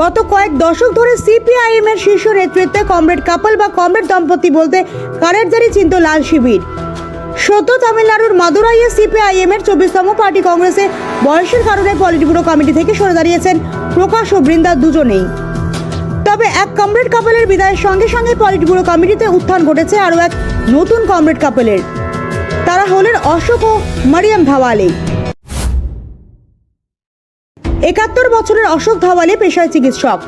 গত কয়েক দশক ধরে সিপিআইএম এর শীর্ষ নেতৃত্বে কমরেড কাপল বা কমরেড দম্পতি বলতে কারেরদারি চিন্ত লাল শিবির। সত্য তামিলনাড়ুর মাদুরাইয়ে সিপিআইএম এর চব্বিশতম পার্টি কংগ্রেসে বয়সের কারণে পলিট ব্যুরো কমিটি থেকে সরে দাঁড়িয়েছেন প্রকাশ ও বৃন্দা দুজনেই। তবে এক কমরেড কাপলের বিদায়ের সঙ্গে সঙ্গে পলিট ব্যুরো কমিটিতে উত্থান ঘটেছে আরও এক নতুন কমরেড কাপলের। তারা হলেন অশোক ও মারিয়াম ধাওয়ালে। একাত্তর বছরের অশোক ধাওয়ালে পেশায় চিকিৎসক।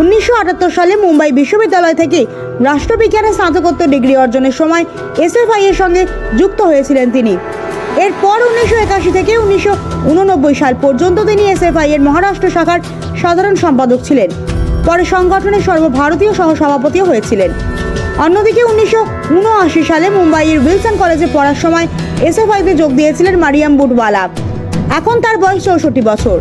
উনিশশো আটাত্তর সালে মুম্বাই বিশ্ববিদ্যালয় থেকে রাষ্ট্রবিজ্ঞানে স্নাতকোত্তর ডিগ্রি অর্জনের সময় এসএফআই এর সঙ্গে যুক্ত হয়েছিলেন তিনি। এরপর উনিশশো একাশি থেকে উনিশশো উননব্বই সাল পর্যন্ত তিনি এসএফআই এর মহারাষ্ট্র শাখার সাধারণ সম্পাদক ছিলেন। পরে সংগঠনের সর্বভারতীয় সহসভাপতিও হয়েছিলেন। অন্যদিকে উনিশশো উনআশি সালে মুম্বাইয়ের উইলসন কলেজে পড়ার সময় এসএফআইতে যোগ দিয়েছিলেন মারিয়াম বুটওয়ালা। এখন তার বয়স চৌষট্টি বছর।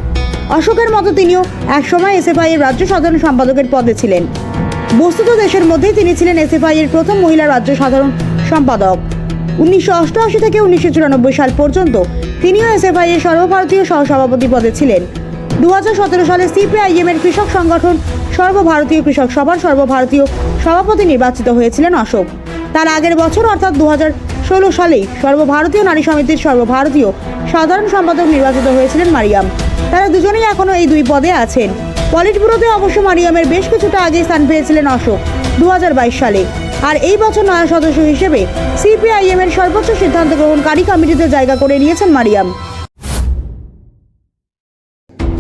অশোকের মতো তিনিও একসময় এসএফআই এর রাজ্য সাধারণ সম্পাদকের পদে ছিলেন। বস্তুত দেশের মধ্যেই তিনি ছিলেন এসএফআই এর প্রথম মহিলা রাজ্য সাধারণ সম্পাদক। উনিশশো অষ্টআশি থেকে উনিশশো চুরানব্বই সাল পর্যন্ত তিনিও এসএফআই এর সর্বভারতীয় সহসভাপতি পদে ছিলেন। দুহাজার সতেরো সালে সিপিআইএম এর কৃষক সংগঠন সর্বভারতীয় কৃষক সভার সর্বভারতীয় সভাপতি নির্বাচিত হয়েছিলেন অশোক। তার আগের বছর অর্থাৎ দু ষোলো সালেই সর্বভারতীয় নারী সমিতির সর্বভারতীয় সাধারণ সম্পাদক নির্বাচিত হয়েছিলেন মারিয়াম। তারা দুজনেই এখনও এই দুই পদে আছেন। পলিট ব্যুরোতে অবশ্য মারিয়ামের বেশ কিছুটা আগে স্থান পেয়েছিলেন অশোক, দুহাজার বাইশ সালে। আর এই বছর নয়া সদস্য হিসেবে সিপিআইএম এর সর্বোচ্চ সিদ্ধান্ত গ্রহণকারী কমিটিতে জায়গা করে নিয়েছেন মারিয়াম।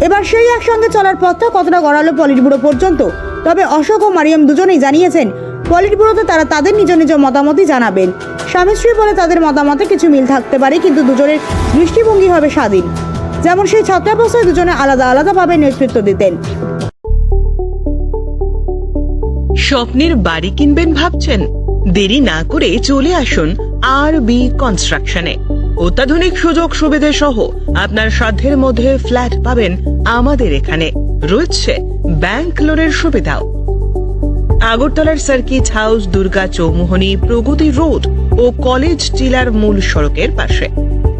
এবার সেই একসঙ্গে চলার পথটা কতটা গড়ালো পলিট ব্যুরো পর্যন্ত? তবে অশোক ও মারিয়াম দুজনেই জানিয়েছেন পলিট ব্যুরোতে তারা তাদের নিজ নিজ মতামতই জানাবেন। স্বামী স্ত্রী বলে তাদের মতামতে কিছু মিল থাকতে পারে, কিন্তু দুজনের দৃষ্টিভঙ্গি হবে স্বাধীন। যেমন সেই ছাত্রাবস্থায় দুজনে আলাদা আলাদাভাবে নেতৃত্ব দিতেন। স্বপ্নের বাড়ি কিনবেন ভাবছেন? দেরি না করে চলে আসুন আর বি কনস্ট্রাকশনে। অত্যাধুনিক সুযোগ সুবিধে সহ আপনার সাধ্যের মধ্যে ফ্ল্যাট পাবেন আমাদের এখানে। রয়েছে ব্যাংক লোনের সুবিধাও। আগরতলার circuit house, Durga Chowmuhani, Pragati road ও কলেজ টিলার মূল সড়কের পাশে।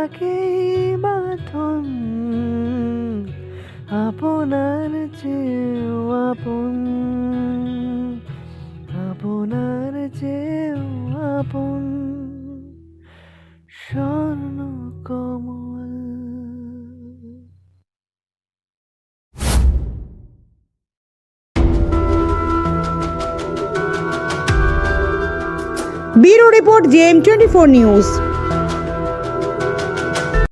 থাকে এই বাঁধন আপনার চেয়েও আপন, আপনার চেয়েও আপন, Swarna Kamal. Bureau report JM twenty four news.